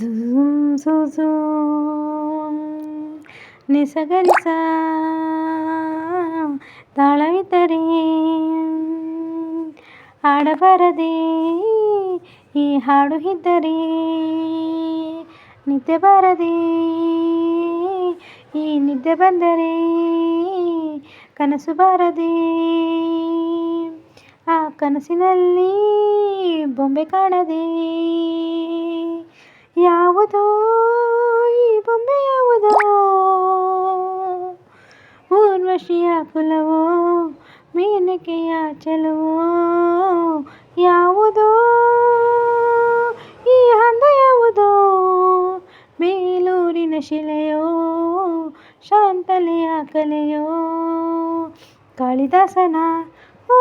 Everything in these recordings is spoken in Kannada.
ಝೂಮ್ ಸು ನಿಸಗರಿಸ ತಾಳವಿದ್ದರೆ ಹಾಡಬಾರದೆ ಈ ಹಾಡು ಇದ್ದರೆ ನಿದ್ದೆ ಬಾರದೆ, ಈ ನಿದ್ದೆ ಬಂದರೆ ಕನಸು ಬಾರದೆ. ಆ ಕನಸಿನಲ್ಲಿ ಬೊಂಬೆ ಕಾಣದೆ. ಯಾವುದೋ, ಈ ಬೊಂಬೆ ಯಾವುದೋ. ಊರ್ವಶಿಯ ಕುಲವೋ, ಮೇನಕೆಯ ಚೆಲುವೋ. ಯಾವುದೋ, ಈ ಹಂದ ಯಾವುದೋ. ಬೇಲೂರಿನ ಶಿಲೆಯೋ, ಶಾಂತಲೆಯ ಕಲೆಯೋ. ಕಾಳಿದಾಸನ, ಓ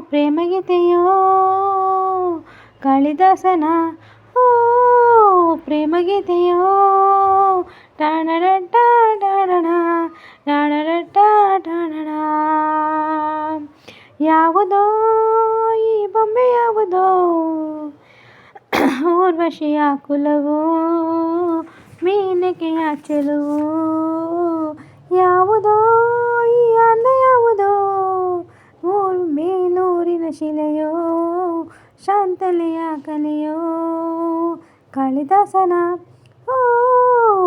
ಪ್ರೇಮಗೀತೆಯೋ. ಕಾಳಿದಾಸನ, ಓ ಪ್ರೇಮಗೀತೆಯೋ ಟಾಣಡಟ್ಟ ಟಾಣಣ ಟಾಣಡಟ್ಟ ಟಾಣಣ. ಯಾವುದೋ ಈ ಬೊಂಬೆ ಯಾವುದೋ? ಊರ್ವಶಿಯ ಕುಲವು, ಮೀನಕೆಯ ಚೆಲುವೋ? ಯಾವುದೋ ಈ ಅಂದ ಯಾವುದೋ? ಮೇಲೂರಿನ ಶಿಲೆಯೋ ಶಾಂತಲೆಯ ಕಲೆಯೋ? ಕಾಳಿದಾಸನ. ಓ,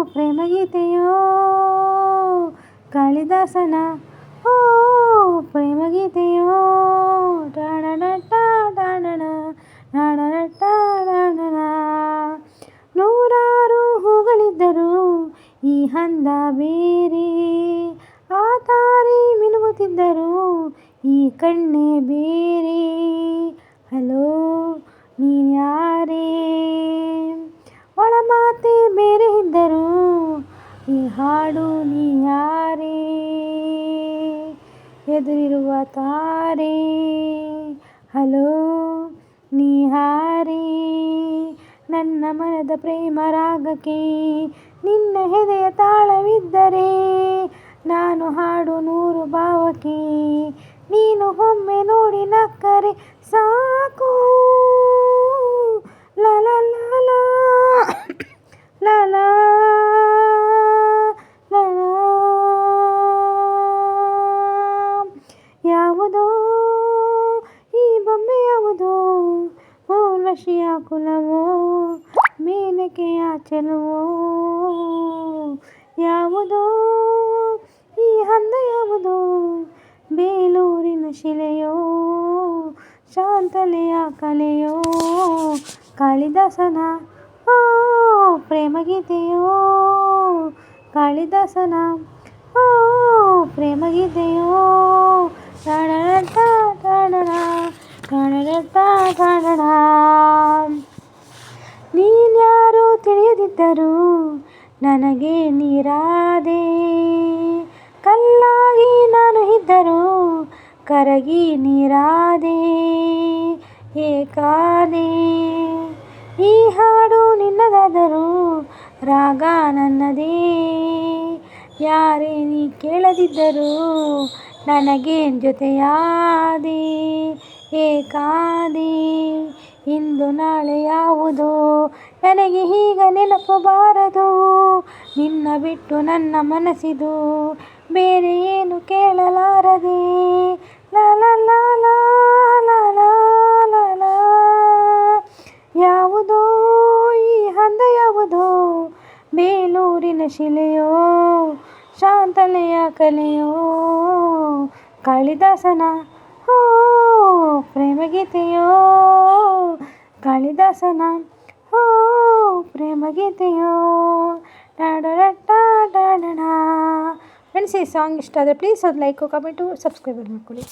ಪ್ರೇಮಗೀತೆಯೋ, ಕಾಳಿದಾಸನ. ಓ, ಪ್ರೇಮಗೀತೆಯೋ ಟಾಣಟ ಟಾಣಣ ಟಾಣಟ ಟಾಣಣ ನೂರಾರು ಹೂಗಳಿದ್ದರು ಈ ಹಂದ ಬೇರೆ. ಆತಾರಿ ತಾರೆ ಮಿನುಗುತ್ತಿದ್ದರು ಈ ಕಣ್ಣೆ ಬೇರೆ. ಹಾಡು ನೀ ಯಾರೇ? ಎದುರಿರುವ ತಾರೆ. ಹಲೋ, ನೀ ಹಾರೇ? ನನ್ನ ಮನದ ಪ್ರೇಮ ರಾಗಕ್ಕೆ ನಿನ್ನ ಹೆದೆಯ ತಾಳವಿದ್ದರೆ ನಾನು ಹಾಡು ನೂರು ಭಾವಕ್ಕೆ ನೀನು ಒಮ್ಮೆ ನೋಡಿ ನಕ್ಕರೆ ಸಾಕು. ಮೇನಕೆಯ ಚೆಲುವೋ ಯಾವುದೋ? ಈ ಹಂದ ಯಾವುದೋ? ಬೇಲೂರಿನ ಶಿಲೆಯೋ, ಶಾಂತಲೆಯ ಕಲೆಯೋ, ಕಾಳಿದಾಸನ, ಓ, ಪ್ರೇಮಗೀತೆಯೋ, ಕಾಳಿದಾಸನ, ಓ, ಪ್ರೇಮಗೀತೆಯೋ ಟಾಣಣ ಟಾಣಟ ಟಾಣಣ ನೀನ್ಯಾರು ತಿಳಿಯದಿದ್ದರು ನನಗೆ ನೀರಾದೆ. ಕಲ್ಲಾಗಿ ನಾನು ಇದ್ದರು ಕರಗಿ ನೀರಾದೆ. ಏಕಾದೆ. ಈ ಹಾಡು ನಿನ್ನದಾದರೂ ರಾಗ ನನ್ನದೇ. ಯಾರೇ ನೀ ಕೇಳದಿದ್ದರೂ ನನಗೇನು ಜೊತೆಯಾದೆ. ಏಕಾದೆ. ಇಂದು ನಾಳೆ ಯಾವುದೋ? ನನಗೆ ಈಗ ನೆನಪು ಬಾರದು ನಿನ್ನ ಬಿಟ್ಟು ನನ್ನ ಮನಸ್ಸಿದು ಬೇರೆ ಏನು ಕೇಳಲಾರದೆ? ಯಾವುದೋ? ಈ ಹಂದ ಯಾವುದೋ? ಬೇಲೂರಿನ ಶಿಲೆಯೋ ಶಾಂತಲೆಯ ಕಲೆಯೋ, ಕಾಳಿದಾಸನ? ಓ ಪ್ರೇಮಗೀತೆಯೋ ಕಾಳಿದಾಸನ ಓ ಪ್ರೇಮಗೀತೆಯೋ ಟಾಡಟ ಟಾಡಣ ಫ್ರೆಂಡ್ಸ್ ಈ ಸಾಂಗ್ ಇಷ್ಟ ಆದರೆ ಪ್ಲೀಸ್ ಅದು ಲೈಕು ಕಮೆಂಟು ಸಬ್ಸ್ಕ್ರೈಬ್ ಮಾಡ್ಕೊಳ್ಳಿ